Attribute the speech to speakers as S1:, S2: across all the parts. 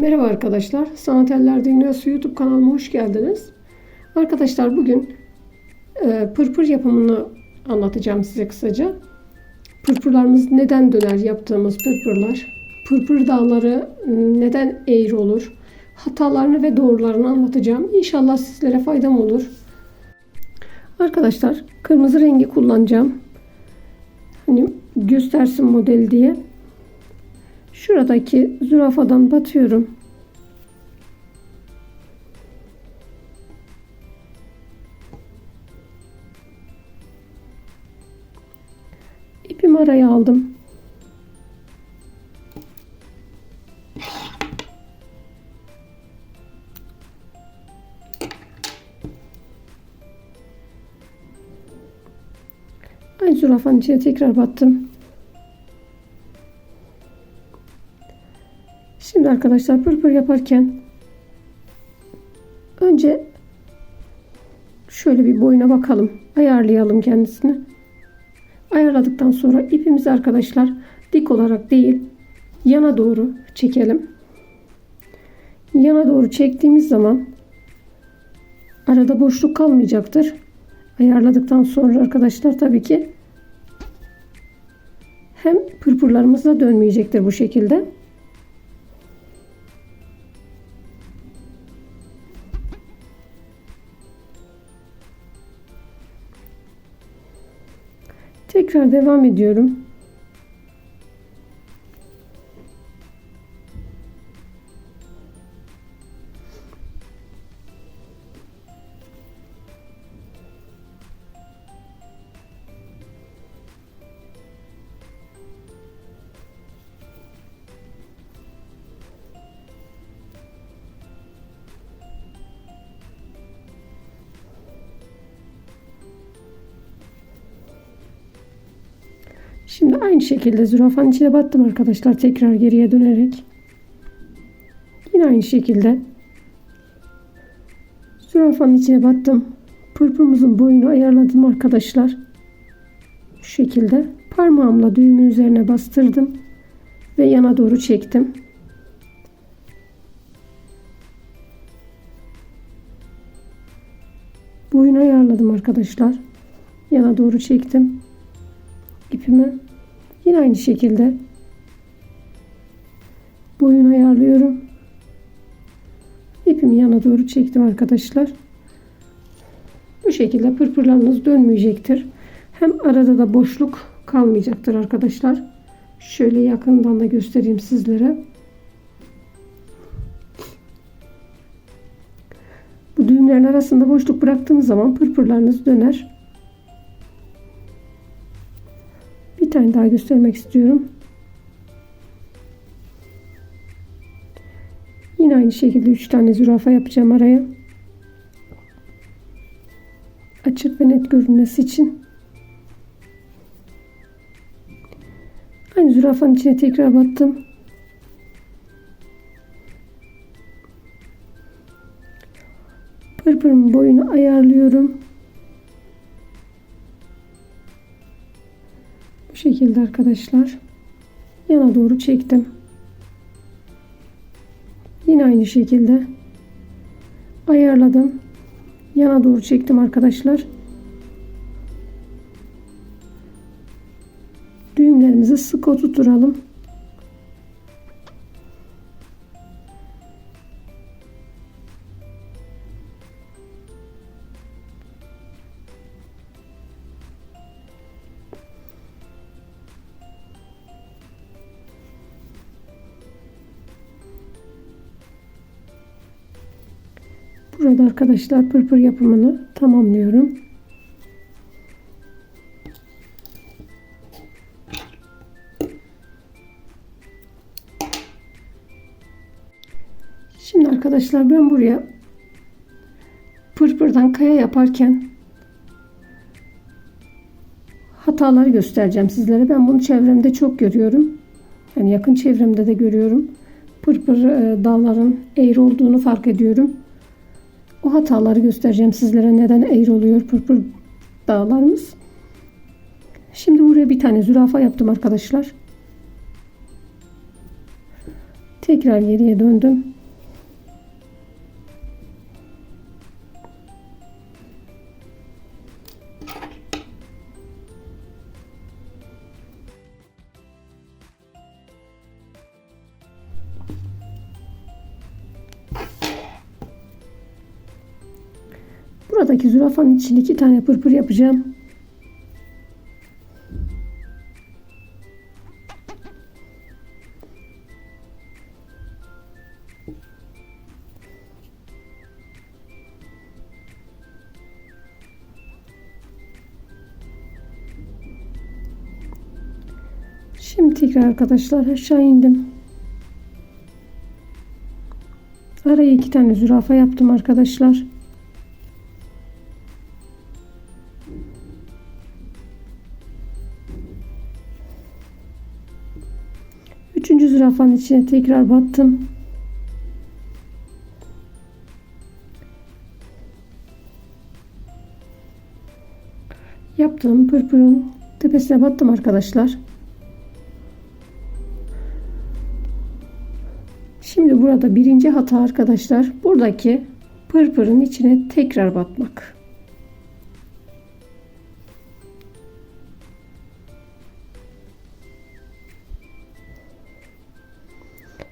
S1: Merhaba arkadaşlar. Sanat Eller Dünyası YouTube kanalıma hoş geldiniz. Arkadaşlar bugün e, pırpır yapımını anlatacağım size kısaca. Pırpırlarımız neden döner yaptığımız pırpırlar. Pırpır dağları neden eğri olur. Hatalarını ve doğrularını anlatacağım. İnşallah sizlere faydam olur. Arkadaşlar kırmızı rengi kullanacağım. Hani göstersin model diye. Şuradaki zürafadan batıyorum. İpimi araya aldım. Aynı zürafanın içine tekrar battım. Şimdi arkadaşlar pırpır yaparken önce şöyle bir boyuna bakalım. Ayarlayalım kendisini. Ayarladıktan sonra ipimizi arkadaşlar dik olarak değil yana doğru çekelim. Yana doğru çektiğimiz zaman arada boşluk kalmayacaktır. Ayarladıktan sonra arkadaşlar tabii ki hem pırpırlarımız da dönmeyecektir bu şekilde. Tekrar devam ediyorum. Şimdi aynı şekilde zürafanın içine battım arkadaşlar. Tekrar geriye dönerek. Yine aynı şekilde zürafanın içine battım. Pırpırımızın boyunu ayarladım arkadaşlar. Bu şekilde parmağımla düğümün üzerine bastırdım ve yana doğru çektim. Boyunu ayarladım arkadaşlar. Yana doğru çektim ipimi yine aynı şekilde boyun ayarlıyorum. İpimi yana doğru çektim arkadaşlar. Bu şekilde pırpırlarınız dönmeyecektir. Hem arada da boşluk kalmayacaktır arkadaşlar. Şöyle yakından da göstereyim sizlere. Bu düğümlerin arasında boşluk bıraktığınız zaman pırpırlarınız döner. Bir tane daha göstermek istiyorum. Yine aynı şekilde 3 tane zürafa yapacağım araya. Açık ve net görünmesi için. Aynı zürafanın içine tekrar battım. Pırpırın boyunu ayarlıyorum. Şekilde arkadaşlar. Yana doğru çektim. Yine aynı şekilde ayarladım. Yana doğru çektim arkadaşlar. Düğümlerimizi sık oturtalım. Burada arkadaşlar pırpır yapımını tamamlıyorum. Şimdi arkadaşlar ben buraya pırpırdan kaya yaparken hataları göstereceğim sizlere. Ben bunu çevremde çok görüyorum. Yani yakın çevremde de görüyorum. Pırpır e, dağların eğri olduğunu fark ediyorum. O hataları göstereceğim sizlere. Neden eğri oluyor pırpır dağlarımız. Şimdi buraya bir tane zürafa yaptım arkadaşlar. Tekrar geriye döndüm. Zürafanın için iki tane pırpır yapacağım. Şimdi tekrar arkadaşlar aşağı indim. Araya iki tane zürafa yaptım arkadaşlar. Üçüncü zürafanın içine tekrar battım. Yaptığım pırpırın tepesine battım arkadaşlar. Şimdi burada birinci hata arkadaşlar buradaki pırpırın içine tekrar batmak.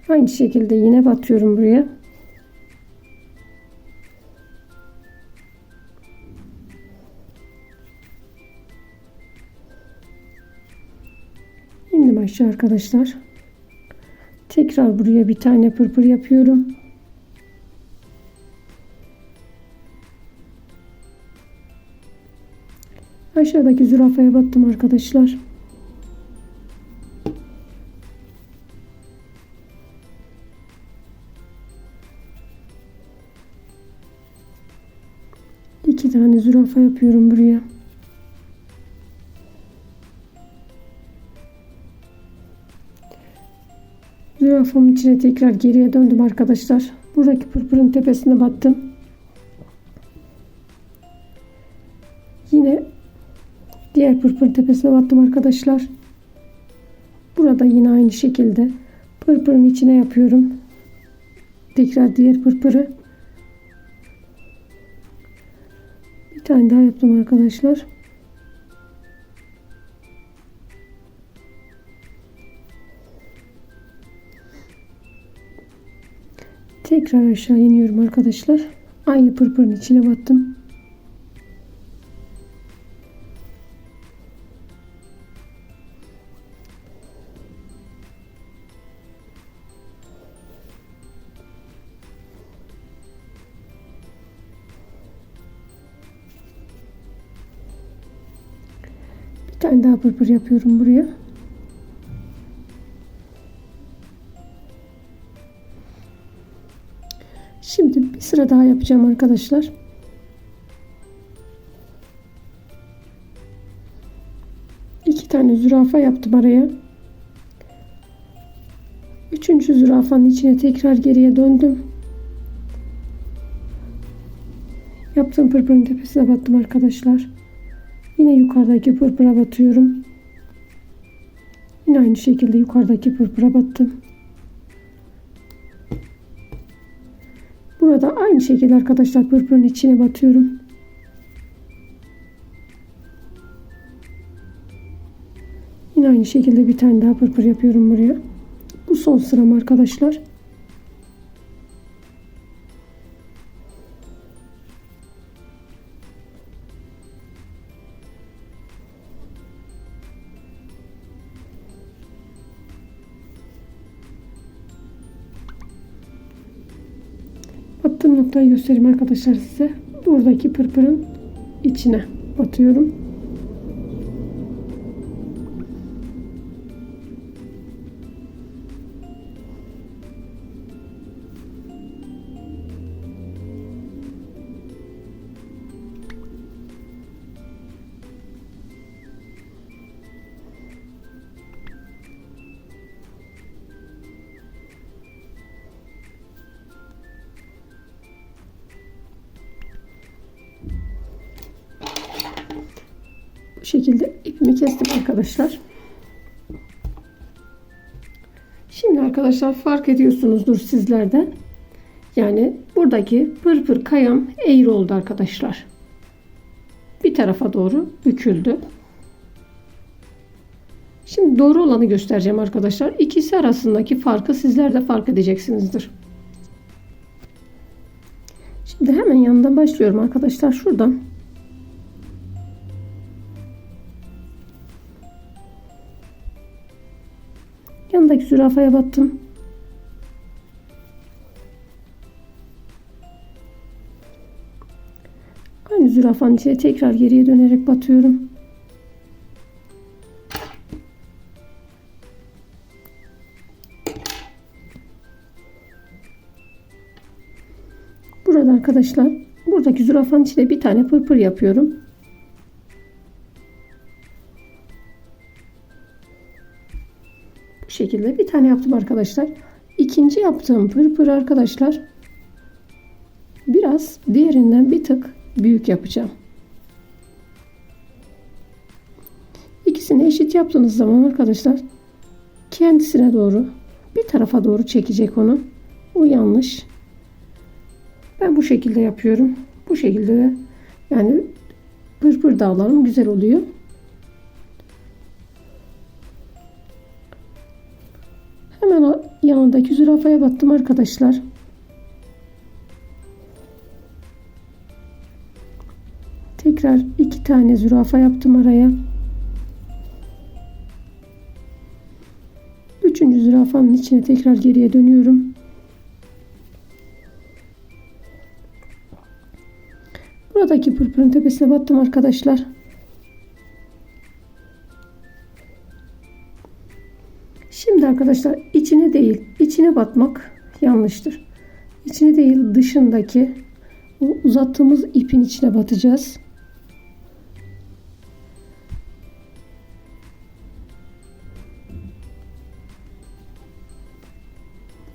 S1: Aynı şekilde yine batıyorum buraya. İndim aşağı arkadaşlar. Tekrar buraya bir tane pırpır yapıyorum. Aşağıdaki zürafaya battım arkadaşlar. İki tane zürafa yapıyorum buraya. Zürafamın içine tekrar geriye döndüm arkadaşlar. Buradaki pırpırın tepesine battım. Yine diğer pırpırın tepesine battım arkadaşlar. Burada yine aynı şekilde pırpırın içine yapıyorum. Tekrar diğer pırpırı. Bir tane daha yaptım arkadaşlar. Tekrar aşağı iniyorum arkadaşlar. Aynı pırpırın içine battım. Bir tane daha pırpır yapıyorum buraya. Şimdi bir sıra daha yapacağım arkadaşlar. İki tane zürafa yaptım araya. Üçüncü zürafanın içine tekrar geriye döndüm. Yaptığım pırpırın tepesine battım arkadaşlar. Yine yukarıdaki pırpıra batıyorum. Yine aynı şekilde yukarıdaki pırpıra battım. Burada aynı şekilde arkadaşlar pırpırın içine batıyorum. Yine aynı şekilde bir tane daha pırpır yapıyorum buraya. Bu son sıram arkadaşlar. Battığım noktayı göstereyim arkadaşlar size. Buradaki pırpırın içine batıyorum. Bu şekilde ipimi kestim arkadaşlar. Şimdi arkadaşlar fark ediyorsunuzdur sizler de. Yani buradaki pırpır kayam eğri oldu arkadaşlar. Bir tarafa doğru büküldü. Şimdi doğru olanı göstereceğim arkadaşlar. İkisi arasındaki farkı sizler de fark edeceksinizdir. Şimdi hemen yanından başlıyorum arkadaşlar. Şuradan yanındaki zürafaya battım. Aynı zürafanın içine tekrar geriye dönerek batıyorum. Burada arkadaşlar buradaki zürafanın içine bir tane pırpır yapıyorum. Bu şekilde bir tane yaptım arkadaşlar. İkinci yaptığım pırpır arkadaşlar biraz diğerinden bir tık büyük yapacağım. İkisini eşit yaptığınız zaman arkadaşlar kendisine doğru bir tarafa doğru çekecek onu. O yanlış. Ben bu şekilde yapıyorum. Bu şekilde de yani pırpır dağlarım güzel oluyor. Yanındaki zürafaya battım arkadaşlar. Tekrar iki tane zürafa yaptım araya. Üçüncü zürafanın içine tekrar geriye dönüyorum. Buradaki pırpırın tepesine battım arkadaşlar. Şimdi arkadaşlar içine değil içine batmak yanlıştır. İçine değil dışındaki bu uzattığımız ipin içine batacağız.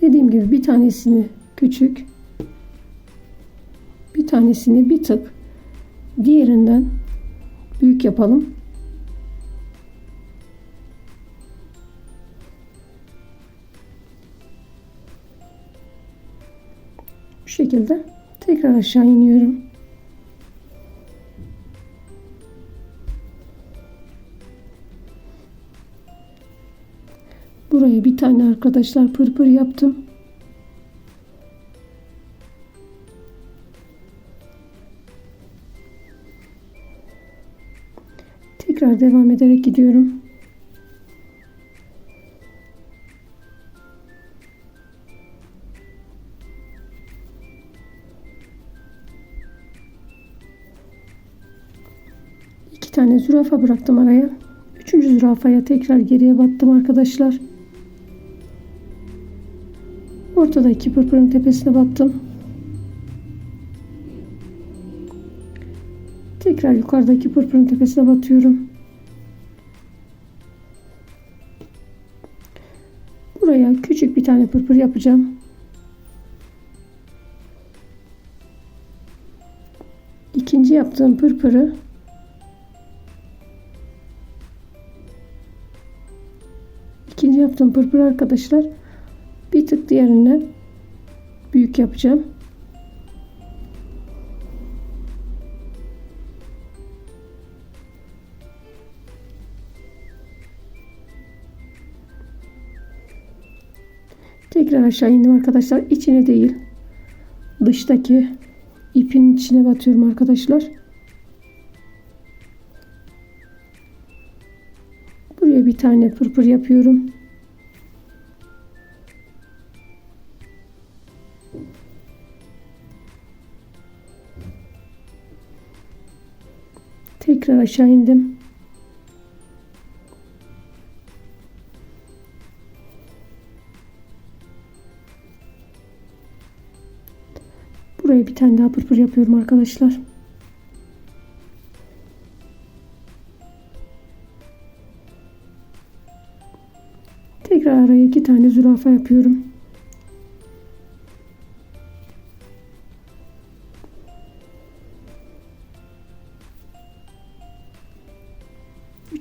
S1: Dediğim gibi bir tanesini küçük bir tanesini bir tık diğerinden büyük yapalım. Şekilde tekrar aşağı iniyorum. Buraya bir tane arkadaşlar pırpır yaptım. Tekrar devam ederek gidiyorum. İki tane zürafa bıraktım araya. Üçüncü zürafaya tekrar geriye battım arkadaşlar. Ortadaki pırpırın tepesine battım. Tekrar yukarıdaki pırpırın tepesine batıyorum. Buraya küçük bir tane pırpır yapacağım. İkinci yaptığım pırpırı yaptığım pırpır arkadaşlar bir tık diğerinden büyük yapacağım. Tekrar aşağı indim arkadaşlar. İçine değil. Dıştaki ipin içine batıyorum arkadaşlar. Buraya bir tane pırpır yapıyorum. Tekrar aşağı indim. Buraya bir tane daha pırpır yapıyorum arkadaşlar. Tekrar araya iki tane zürafa yapıyorum.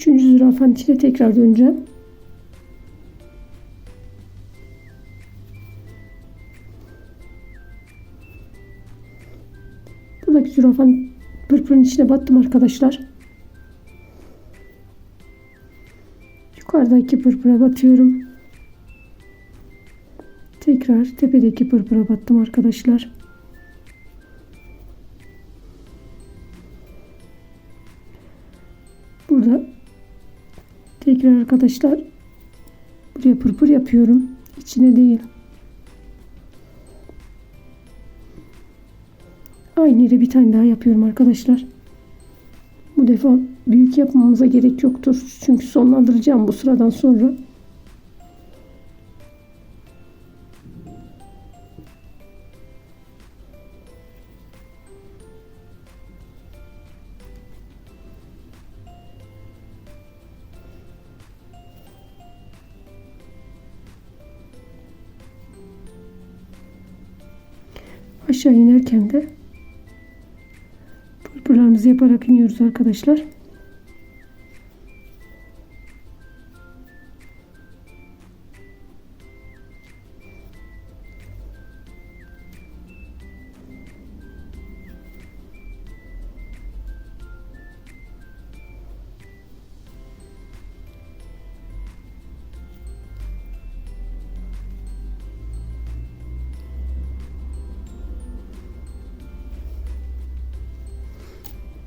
S1: Üçüncü zürafanın içine tekrar döneceğim. Buradaki zürafanın pırpırın içine battım arkadaşlar. Yukarıdaki pırpıra batıyorum. Tekrar tepedeki pırpıra battım arkadaşlar. Burada tekrar arkadaşlar buraya pırpır yapıyorum. İçine değil. Aynı yere bir tane daha yapıyorum arkadaşlar. Bu defa büyük yapmamıza gerek yoktur. Çünkü sonlandıracağım bu sıradan sonra. Aşağı inerken de pırpırlarımızı yaparak iniyoruz arkadaşlar.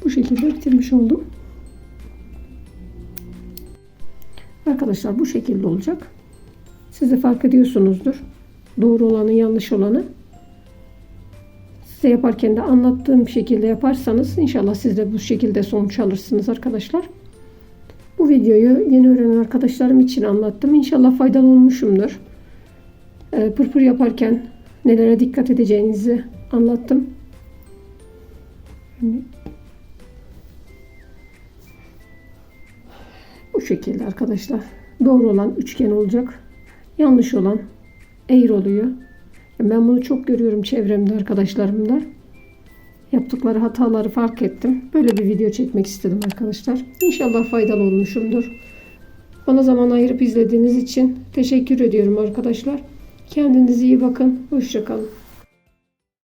S1: Bu şekilde bitirmiş oldum. Arkadaşlar bu şekilde olacak. Siz de fark ediyorsunuzdur. Doğru olanı yanlış olanı. Size yaparken de anlattığım şekilde yaparsanız inşallah siz de bu şekilde sonuç alırsınız arkadaşlar. Bu videoyu yeni öğrenen arkadaşlarım için anlattım. İnşallah faydalı olmuşumdur. Ee, Pırpır yaparken nelere dikkat edeceğinizi anlattım. Şekilde arkadaşlar. Doğru olan üçgen olacak. Yanlış olan eğri oluyor. Ben bunu çok görüyorum çevremde arkadaşlarımda. Yaptıkları hataları fark ettim. Böyle bir video çekmek istedim arkadaşlar. İnşallah faydalı olmuşumdur. Bana zaman ayırıp izlediğiniz için teşekkür ediyorum arkadaşlar. Kendinize iyi bakın. Hoşçakalın.